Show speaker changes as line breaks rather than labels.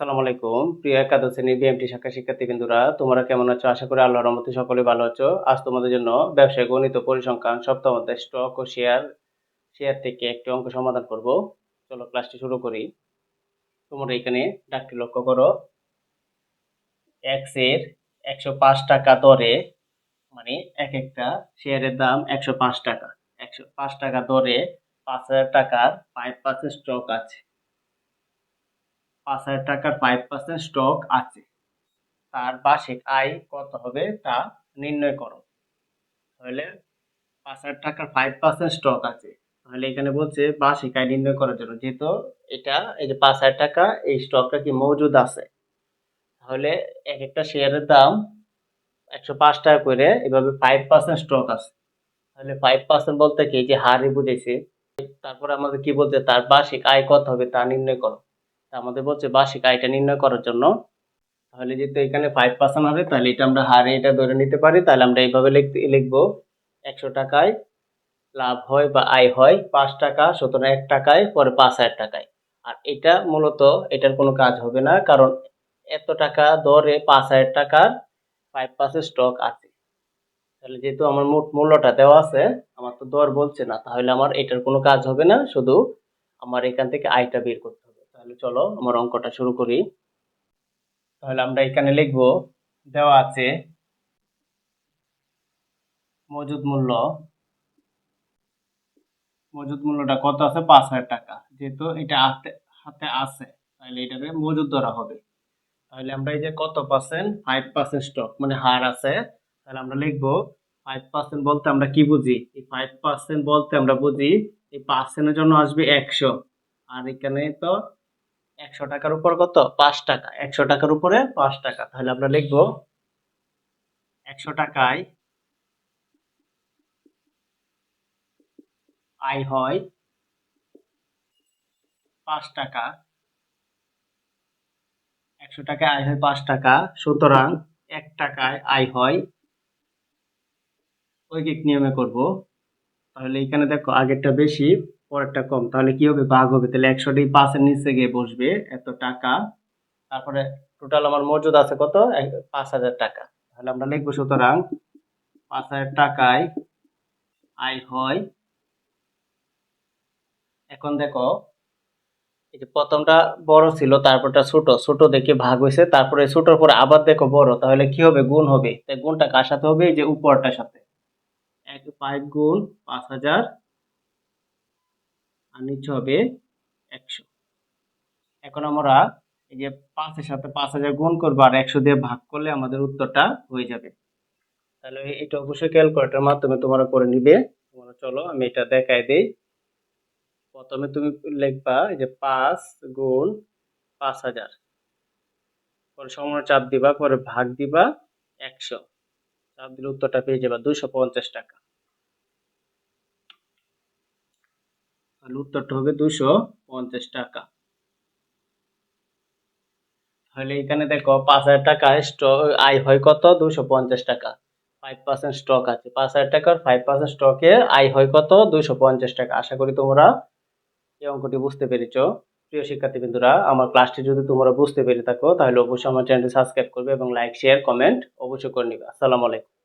আসসালামু আলাইকুম। প্রিয় একাদশ শ্রেণির বিএমটি শাখা শিক্ষার্থীবৃন্দুরা, তোমরা কেমন আছো? আশা করি আল্লাহর রহমতে সকলে ভালো আছো। আজ তোমাদের জন্য ব্যবসায় গণিত পরিসংখ্যান সপ্তাহ অধ্যায় স্টক ও শেয়ার শেয়ার থেকে একটি অঙ্ক সমাধান করব। চলো ক্লাসটি শুরু করি। তোমরা এখানে ডাকটি লক্ষ্য করো। এক্সের একশো পাঁচ টাকা দরে মানে এক একটা শেয়ারের দাম একশো পাঁচ টাকা। একশো পাঁচ টাকা দরে পাঁচ হাজার টাকার ফাইভ পার্সেন্ট স্টক আছে। পাঁচ হাজার টাকার ফাইভ পার্সেন্ট স্টক আছে। তার বার্ষিক আয় কত হবে তা নির্ণয় করো। তাহলে পাঁচ হাজার টাকার ফাইভ পার্সেন্ট স্টক আছে। তাহলে এখানে বলছে বার্ষিক আয় নির্ণয় করার জন্য। যেহেতু এটা, এই যে পাঁচ হাজার টাকা, এই স্টকটা কি মজুদ আছে? তাহলে এক একটা শেয়ারের দাম একশো পাঁচ টাকা করে, এভাবে ফাইভ পার্সেন্ট স্টক আছে। তাহলে ফাইভ পার্সেন্ট বলতে কি? যে হারে বুঝেছে। তারপরে আমাদের কি বলছে? তার বার্ষিক আয় কত হবে তা নির্ণয় করো। আমাদের বলছে বার্ষিক আয়টা নির্ণয় করার জন্য। তাহলে যেহেতু এখানে ফাইভ পার্সেন্ট হবে, তাহলে এটা আমরা হারে এটা ধরে নিতে পারি, তাহলে আমরা এইভাবে লিখতে, লিখব। একশো টাকায় লাভ হয় বা আয় হয় পাঁচ টাকা, সুতরাং এক টাকায়, পরে পাঁচ হাজার টাকায়। আর এটা মূলত এটার কোনো কাজ হবে না, কারণ এত টাকা দরে পাঁচ হাজার টাকার ফাইভ পার্সেন্ট স্টক আছে। তাহলে যেহেতু আমার মোট মূল্যটা দেওয়া আছে, আমার তো দর বলছে না, তাহলে আমার এটার কোনো কাজ হবে না, শুধু আমার এখান থেকে আয়টা বের করতে হবে। তাহলে চলো আমার অঙ্কটা শুরু করি। তাহলে আমরা এখানে লিখব, দেওয়া আছে মজুদ মূল্য। মজুদ মূল্যটা কত আছে? পাঁচ হাজার টাকা। যেহেতু এটা হাতে হাতে আছে, তাহলে এটাকে মজুদ ধরা হবে। তাহলে আমরা এই যে কত পার্সেন্ট ফাইভ পার্সেন্ট স্টক মানে হার আছে। তাহলে আমরা লিখব ফাইভ পার্সেন্ট বলতে আমরা কি বুঝি? এই ফাইভ পার্সেন্ট বলতে আমরা বুঝি, এই পার্সেন্টের জন্য আসবে একশো। আর এখানে তো একশো টাকার উপর কত? পাঁচ টাকা। একশো টাকার উপরে পাঁচ টাকা। তাহলে আমরা লিখব একশো টাকায় আয় হয় পাঁচ টাকা। একশো টাকায় আয় হয় পাঁচ টাকা। সুতরাং এক টাকায় আয় হয় ঐকিক নিয়মে করব। তাহলে এখানে দেখো আগেরটা বেশি। পরেরটা কম, তাহলে কি হবে? ভাগ হবে। তাহলে একশোটি পাঁচের নিচে গিয়ে বসবে এত টাকা। তারপরে টোটাল আমার মজুদ আছে কত? পাঁচ হাজার টাকা। তাহলে আমরা লিখব সুতরাং পাঁচ হাজার টাকায় আয় হয়। এখন দেখো, এই যে প্রথমটা বড় ছিল, তারপরটা ছোট। ছোট দেখে ভাগ হয়েছে। তারপরে ছোটর পরে আবার দেখো বড়। তাহলে কি হবে? গুণ হবে। তাই গুণটা কার সাথে হবে? এই যে উপরটার সাথে। এক ফাইভ গুণ পাঁচ হাজার আর নিচে হবে একশো। এখন আমরা এই যে পাঁচের সাথে পাঁচ হাজার গুণ করব আর একশো দিয়ে ভাগ করলে আমাদের উত্তরটা হয়ে যাবে। তাহলে এটা অবশ্যই ক্যালকুলেটার মাধ্যমে তোমরা করে নিবে। তোমরা চলো, আমি এটা দেখাই দিই। প্রথমে তুমি লিখবা যে পাঁচ গুণ পাঁচ হাজার। পরে সময় চাপ দিবা, পরে ভাগ দিবা একশো। চাপ দিলে উত্তরটা পেয়ে যাবা দুইশো পঞ্চাশ টাকা। তাহলে উত্তরটা হবে দুশো পঞ্চাশ টাকা। তাহলে এখানে দেখো পাঁচ হাজার টাকায় স্টক আয় হয় কত? দুশো পঞ্চাশ টাকা। ফাইভ পার্সেন্ট স্টক আছে। পাঁচ হাজার টাকার ফাইভ পার্সেন্ট স্টকে আয় হয় কত? দুশো পঞ্চাশ টাকা। আশা করি তোমরা এই অঙ্কটি বুঝতে পেরেছ। প্রিয় শিক্ষার্থী বিন্দুরা আমার ক্লাসটি যদি তোমরা বুঝতে পেরে থাকো, তাহলে অবশ্যই আমার চ্যানেলটি সাবস্ক্রাইব করবে এবং লাইক শেয়ার কমেন্ট অবশ্যই করে নিবে। আসসালামু আলাইকুম।